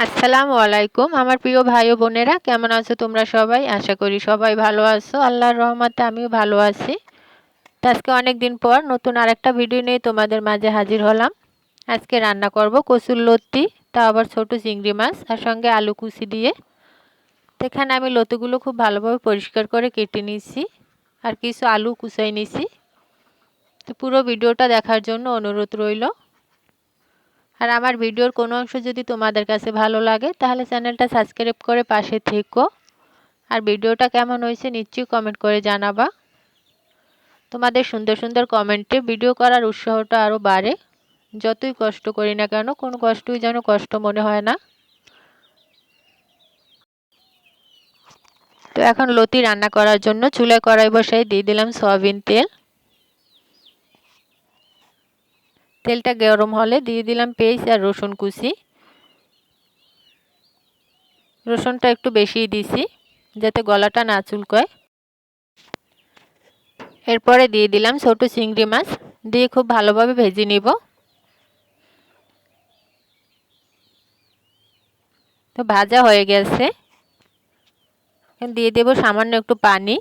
আসসালামু আলাইকুম। আমার প্রিয় ভাই ও বোনেরা, কেমন আছো তোমরা সবাই? আশা করি সবাই ভালো আছো। আল্লাহর রহমতে আমিও ভালো আছি। আজকে অনেক দিন পর নতুন আরেকটা ভিডিও নিয়ে তোমাদের মাঝে হাজির হলাম। আজকে রান্না করব কচুর লত্তি তা আবার ছোট চিংড়ি মাছ আর সঙ্গে আলু কুচি দিয়ে। এখানে আমি লতিগুলো খুব ভালোভাবে পরিষ্কার করে কেটে নিয়েছি আর কিছু আলু কুচাই নিয়েছি। তো পুরো ভিডিওটা দেখার জন্য অনুরোধ রইল। আর আমার ভিডিওর কোনো অংশ যদি তোমাদের কাছে ভালো লাগে, তাহলে চ্যানেলটা সাবস্ক্রাইব করে পাশে থেকো। আর ভিডিওটা কেমন হয়েছে নিশ্চয়ই কমেন্ট করে জানাবা। তোমাদের সুন্দর সুন্দর কমেন্টে ভিডিও করার উৎসাহটা আরও বাড়ে। যতই কষ্ট করি না কেন, কোনো কষ্টই যেন কষ্ট মনে হয় না। তো এখন লতি রান্না করার জন্য চুলায় কড়াই বসাই দিয়ে দিলাম সয়াবিন তেল। তেলটা গরম হলে দিয়ে দিলাম পেঁয়াজ আর রসুন কুচি। রসুনটা একটু বেশি দিছি, যাতে গলাটা না চুলকয়। এরপরে দিয়ে দিলাম ছোট চিংড়ি মাছ, দিয়ে খুব ভালোভাবে ভেজে নিব। তো ভাজা হয়ে গেছে। দিয়ে দেব সামান্য একটু পানি।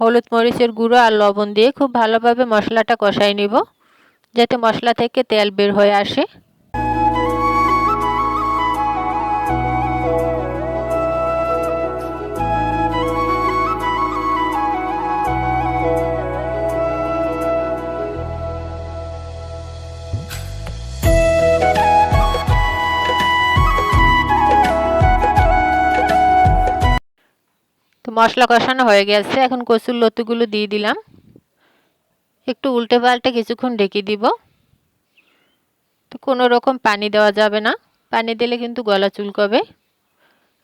হলুদ মরিচের গুঁড়ো আর লবণ দিয়ে খুব ভালোভাবে মশলাটা কষাই নিব, যাতে মশলা থেকে তেল বের হয়ে আসে। মশলা কষানো হয়ে গেছে। এখন কচুর লতুগুলো দিয়ে দিলাম। একটু উল্টে পাল্টে কিছুক্ষণ ঢেকে দিব। তো কোনো রকম পানি দেওয়া যাবে না। পানি দিলে কিন্তু গলা চুলকবে।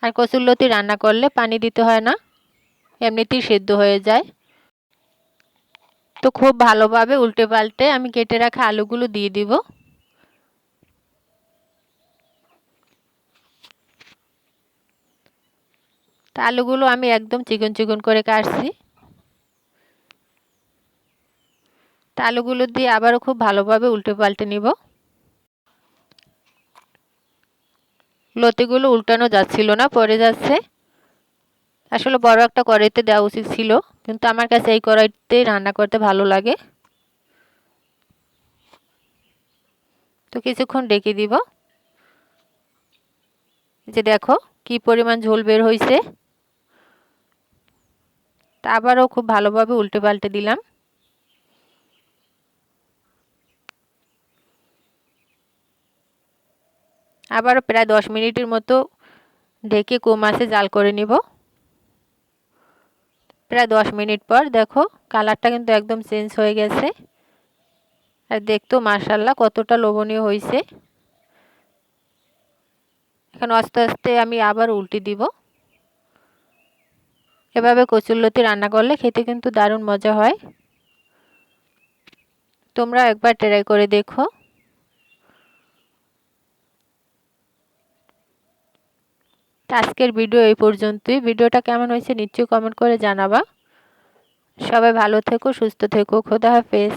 আর কচুর লতি রান্না করলে পানি দিতে হয় না। এমনিতেই সেদ্ধ হয়ে যায়। তো খুব ভালোভাবে উল্টে পাল্টে আমি কেটে রাখা আলুগুলো দিয়ে দিব। তা আলুগুলো আমি একদম চিকন চিকন করে কাটছি। তা আলুগুলো দিয়ে আবারও খুব ভালোভাবে উল্টে পাল্টে নিব। লতিগুলো উল্টানো যাচ্ছিল না পরে যাচ্ছে। আসলে বড় একটা কড়াইতে দেওয়া উচিত ছিল, কিন্তু আমার কাছে এই কড়াইতেই রান্না করতে ভালো লাগে। তো কিছুক্ষণ ডেকে দিব। যে দেখো কি পরিমাণ ঝোল বের হয়েছে তা আবারও খুব ভালোভাবে উল্টে পাল্টে দিলাম। আবারও প্রায় দশ মিনিটের মতো ঢেকে কম আছে জাল করে নিব। প্রায় দশ মিনিট পর দেখো কালারটা কিন্তু একদম চেঞ্জ হয়ে গেছে। আর দেখতো মার্শাল্লাহ কতটা লোভনীয় হয়েছে এখন আস্তে আস্তে আমি আবার উল্টে দিব। এভাবে কচুরলতি রান্না করলে খেতে কিন্তু দারুণ মজা হয়। তোমরা একবার ট্রাই করে দেখো। আজকের ভিডিও এই পর্যন্তই। ভিডিওটা কেমন হয়েছে নিশ্চয়ই কমেন্ট করে জানাবা। সবাই ভালো থেকো, সুস্থ থেকো। খোদা হাফেজ।